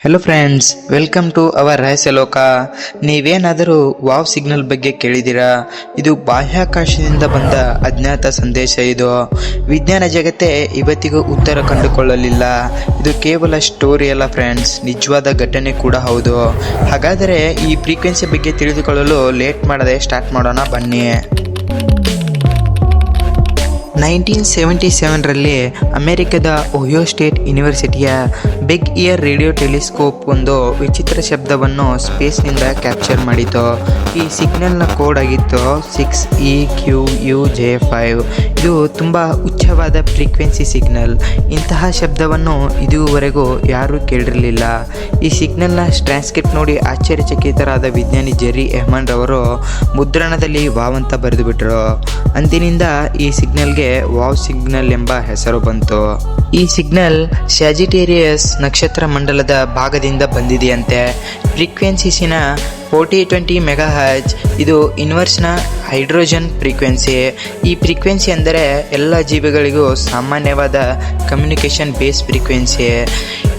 Hello friends welcome to our Rahasya Loka ನೀವೇನಾದರೂ wow signal ಬಗ್ಗೆ ಕೇಳಿದ್ದೀರಾ? ಇದು ಬಾಹ್ಯಾಕಾಶದಿಂದ ಬಂದ ಅಜ್ಞಾತ ಸಂದೇಶ ಇದು. ವಿಜ್ಞಾನ ಜಗತ್ತೇ ಇವತ್ತಿಗೂ ಉತ್ತರ ಕಂಡುಕೊಳ್ಳಲಿಲ್ಲ. ಇದು ಕೇವಲ ಸ್ಟೋರಿ ಅಲ್ಲ ಫ್ರೆಂಡ್ಸ್ ನಿಜವಾದ ಘಟನೆ ಕೂಡ ಹೌದು. ಹಾಗಾದರೆ ಈ ಫ್ರೀಕ್ವೆನ್ಸಿ ಬಗ್ಗೆ ತಿಳಿದುಕೊಳ್ಳಲು ಲೇಟ್ ಮಾಡದೆ ಸ್ಟಾರ್ಟ್ ಮಾಡೋಣ ಬನ್ನಿ. ನೈನ್ಟೀನ್ ಸೆವೆಂಟಿ ಸೆವೆನ್ರಲ್ಲಿ ಅಮೆರಿಕದ ಒಹಿಯೋ ಸ್ಟೇಟ್ ಯೂನಿವರ್ಸಿಟಿಯ ಬಿಗ್ ಇಯರ್ ರೇಡಿಯೋ ಟೆಲಿಸ್ಕೋಪ್ ಒಂದು ವಿಚಿತ್ರ ಶಬ್ದವನ್ನು ಸ್ಪೇಸ್ನಿಂದ ಕ್ಯಾಪ್ಚರ್ ಮಾಡಿತು. ಈ ಸಿಗ್ನಲ್ನ ಕೋಡ್ ಆಗಿತ್ತು six E Q U J five. ಇದು ತುಂಬ ಉಚ್ಚವಾದ ಫ್ರೀಕ್ವೆನ್ಸಿ ಸಿಗ್ನಲ್. ಇಂತಹ ಶಬ್ದವನ್ನು ಇದುವರೆಗೂ ಯಾರೂ ಕೇಳಿರಲಿಲ್ಲ. ಈ ಸಿಗ್ನಲ್ನ ಟ್ರಾನ್ಸ್ಕ್ರಿಪ್ಟ್ ನೋಡಿ ಆಶ್ಚರ್ಯಚಕಿತರಾದ ವಿಜ್ಞಾನಿ ಜೆರಿ ಎಹ್ಮನ್ ರವರು ಮುದ್ರಣದಲ್ಲಿ ವಾವಂತ ಅಂತ ಬರೆದು ಬಿಟ್ರು ಅಂದಿನಿಂದ ಈ ಸಿಗ್ನಲ್ಗೆ ವಾವ್ ಸಿಗ್ನಲ್ ಎಂಬ ಹೆಸರು ಬಂತು. ಈ ಸಿಗ್ನಲ್ ಸ್ಯಾಜಿಟೇರಿಯಸ್ ನಕ್ಷತ್ರ ಮಂಡಲದ ಭಾಗದಿಂದ ಬಂದಿದೆಯಂತೆ. ಫ್ರೀಕ್ವೆನ್ಸಿಸಿನ ಫೋರ್ಟಿ ಟ್ವೆಂಟಿ ಮೆಗಾ ಇದು ಇನ್ವರ್ಸ್ನ ಹೈಡ್ರೋಜನ್ ಫ್ರೀಕ್ವೆನ್ಸಿ. ಈ ಫ್ರೀಕ್ವೆನ್ಸಿ ಅಂದರೆ ಎಲ್ಲ ಜೀವಿಗಳಿಗೂ ಸಾಮಾನ್ಯವಾದ ಕಮ್ಯುನಿಕೇಷನ್ ಬೇಸ್ ಫ್ರೀಕ್ವೆನ್ಸಿ.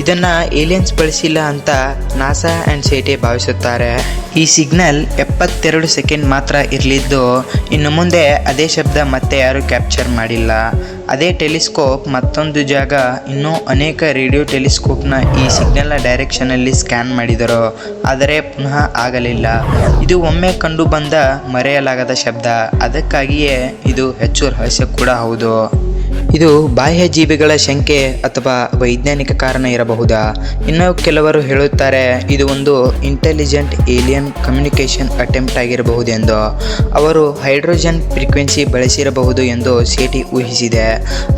ಇದನ್ನು ಏಲಿಯನ್ಸ್ ಬಳಸಿಲ್ಲ ಅಂತ ನಾಸಾ ಆ್ಯಂಡ್ ಸೇಟೆ ಭಾವಿಸುತ್ತಾರೆ. ಈ ಸಿಗ್ನಲ್ ಎಪ್ಪತ್ತೆರಡು ಸೆಕೆಂಡ್ ಮಾತ್ರ ಇರಲಿದ್ದು, ಇನ್ನು ಮುಂದೆ ಅದೇ ಶಬ್ದ ಮತ್ತೆ ಯಾರೂ ಕ್ಯಾಪ್ಚರ್ ಮಾಡಿಲ್ಲ. ಅದೇ ಟೆಲಿಸ್ಕೋಪ್ ಮತ್ತೊಂದು ಜಾಗ ಇನ್ನೂ ಅನೇಕ ರೇಡಿಯೋ ಟೆಲಿಸ್ಕೋಪ್ನ ಈ ಸಿಗ್ನಲ್ನ ಡೈರೆಕ್ಷನಲ್ಲಿ ಸ್ಕ್ಯಾನ್ ಮಾಡಿದರು. ಆದರೆ ಪುನಃ ಆಗಲಿಲ್ಲ. ಇದು ಒಮ್ಮೆ ಕಂಡು ಬಂದ ಮರೆಯಲಾಗದ ಶಬ್ದ. ಅದಕ್ಕಾಗಿಯೇ ಇದು ಹೆಚ್ಚು ರಹಸ್ಯ ಕೂಡ ಹೌದು. ಇದು ಬಾಹ್ಯ ಜೀವಿಗಳ ಶಂಕೆ ಅಥವಾ ವೈಜ್ಞಾನಿಕ ಕಾರಣ ಇರಬಹುದಾ? ಇನ್ನು ಕೆಲವರು ಹೇಳುತ್ತಾರೆ, ಇದು ಒಂದು ಇಂಟೆಲಿಜೆಂಟ್ ಏಲಿಯನ್ ಕಮ್ಯುನಿಕೇಷನ್ ಅಟೆಂಪ್ಟ್ ಆಗಿರಬಹುದೆಂದು. ಅವರು ಹೈಡ್ರೋಜನ್ ಫ್ರೀಕ್ವೆನ್ಸಿ ಬಳಸಿರಬಹುದು ಎಂದು ಸೇಟಿ ಊಹಿಸಿದೆ.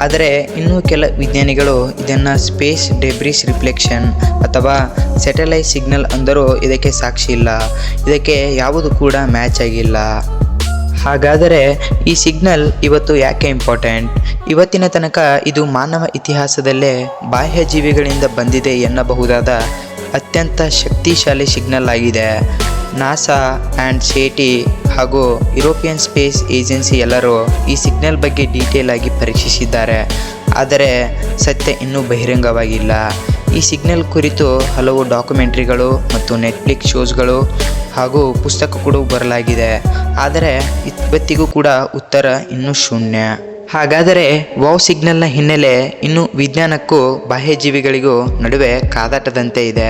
ಆದರೆ ಇನ್ನೂ ಕೆಲ ವಿಜ್ಞಾನಿಗಳು ಇದನ್ನು ಸ್ಪೇಸ್ ಡೆಬ್ರಿಸ್ ರಿಫ್ಲೆಕ್ಷನ್ ಅಥವಾ ಸ್ಯಾಟಲೈಟ್ ಸಿಗ್ನಲ್ ಅಂದರೂ ಇದಕ್ಕೆ ಸಾಕ್ಷಿ ಇಲ್ಲ. ಇದಕ್ಕೆ ಯಾವುದು ಕೂಡ ಮ್ಯಾಚ್ ಆಗಿಲ್ಲ. ಹಾಗಾದರೆ ಈ ಸಿಗ್ನಲ್ ಇವತ್ತು ಯಾಕೆ ಇಂಪಾರ್ಟೆಂಟ್? ಇವತ್ತಿನ ತನಕ ಇದು ಮಾನವ ಇತಿಹಾಸದಲ್ಲೇ ಬಾಹ್ಯ ಜೀವಿಗಳಿಂದ ಬಂದಿದೆ ಎನ್ನಬಹುದಾದ ಅತ್ಯಂತ ಶಕ್ತಿಶಾಲಿ ಸಿಗ್ನಲ್ ಆಗಿದೆ. ನಾಸಾ ಆ್ಯಂಡ್ ಸೇಟಿ ಹಾಗೂ ಯುರೋಪಿಯನ್ ಸ್ಪೇಸ್ ಏಜೆನ್ಸಿ ಎಲ್ಲರೂ ಈ ಸಿಗ್ನಲ್ ಬಗ್ಗೆ ಡೀಟೇಲ್ ಆಗಿ ಪರೀಕ್ಷಿಸಿದ್ದಾರೆ. ಆದರೆ ಸತ್ಯ ಇನ್ನೂ ಬಹಿರಂಗವಾಗಿಲ್ಲ. ಈ ಸಿಗ್ನಲ್ ಕುರಿತು ಹಲವು ಡಾಕ್ಯುಮೆಂಟ್ರಿಗಳು ಮತ್ತು ನೆಟ್ಫ್ಲಿಕ್ಸ್ ಶೋಸ್ಗಳು ಹಾಗೂ ಪುಸ್ತಕ ಕೂಡ ಬರಲಾಗಿದೆ ಆದರೆ ಇವತ್ತಿಗೂ ಕೂಡ ಉತ್ತರ ಇನ್ನೂ ಶೂನ್ಯ. ಹಾಗಾದರೆ ವಾವ್ ಸಿಗ್ನಲ್ನ ಹಿನ್ನೆಲೆ ಇನ್ನು ವಿಜ್ಞಾನಕ್ಕೂ ಬಾಹ್ಯಜೀವಿಗಳಿಗೂ ನಡುವೆ ಕಾದಾಟದಂತೆ ಇದೆ.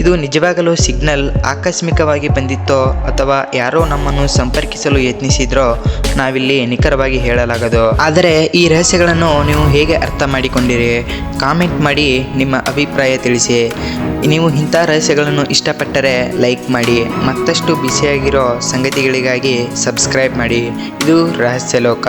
ಇದು ನಿಜವಾಗಲೂ ಸಿಗ್ನಲ್ ಆಕಸ್ಮಿಕವಾಗಿ ಬಂದಿತ್ತೋ ಅಥವಾ ಯಾರೋ ನಮ್ಮನ್ನು ಸಂಪರ್ಕಿಸಲು ಯತ್ನಿಸಿದ್ರೋ ನಾವಿಲ್ಲಿ ನಿಖರವಾಗಿ ಹೇಳಲಾಗದು. ಆದರೆ ಈ ರಹಸ್ಯಗಳನ್ನು ನೀವು ಹೇಗೆ ಅರ್ಥ ಮಾಡಿಕೊಂಡಿರಿ? ಕಾಮೆಂಟ್ ಮಾಡಿ ನಿಮ್ಮ ಅಭಿಪ್ರಾಯ ತಿಳಿಸಿ. ನೀವು ಇಂಥ ರಹಸ್ಯಗಳನ್ನು ಇಷ್ಟಪಟ್ಟರೆ ಲೈಕ್ ಮಾಡಿ. ಮತ್ತಷ್ಟು ಬಿಸಿಯಾಗಿರೋ ಸಂಗತಿಗಳಿಗಾಗಿ ಸಬ್ಸ್ಕ್ರೈಬ್ ಮಾಡಿ. ಇದು ರಹಸ್ಯ ಲೋಕ